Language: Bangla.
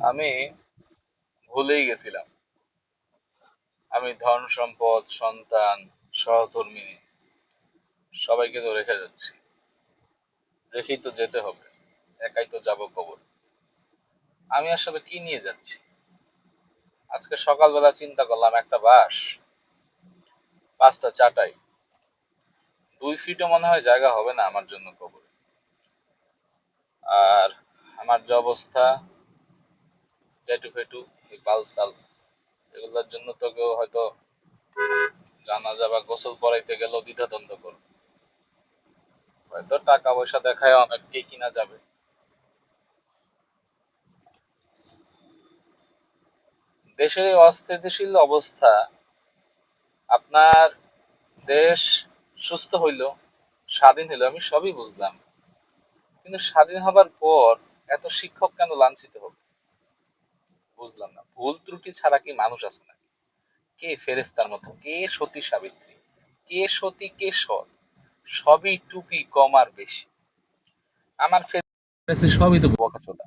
আমি ভুলেই গেছিলাম। আমি ধন সম্পদ, সন্তান সহধর্মী সবাইকে তো রেখে যাচ্ছি। রেখেই তো যেতে হবে, একাই তো যাব কবর। আমি আসলে কি নিয়ে যাচ্ছি? আজকে সকালবেলা চিন্তা করলাম, একটা বাস, পাঁচটা চাটাই। দুই ফিটও মনে হয় জায়গা হবে না আমার জন্য কবরে। আর আমার যে অবস্থা জেটু ফেটু বালসাল এগুলোর জন্য তো কেউ হয়তো জানাজা বা গোসল পড়াইতে গেলেও দ্বিধাদ্বন্দ্ব করবে। হয়তো টাকা পয়সা দেখায় অনেককেই কিনা যাবে। দেশের অস্থিতিশীল অবস্থা, আপনার দেশ সুস্থ হইল, স্বাধীন হইল, আমি সবই বুঝলাম। কিন্তু স্বাধীন হবার পর এত শিক্ষক কেন লাঞ্ছিত হবে? বুঝলাম না। ভুল ত্রুটি ছাড়া কি মানুষ আছে না কে ফেরেস্তার মতো? কে সতী সাবিত্রী? কে সতী, কে সৎ? সবই টুপি কম আর বেশি। আমার ফেরেস্তা সবই তো বোকাচোদা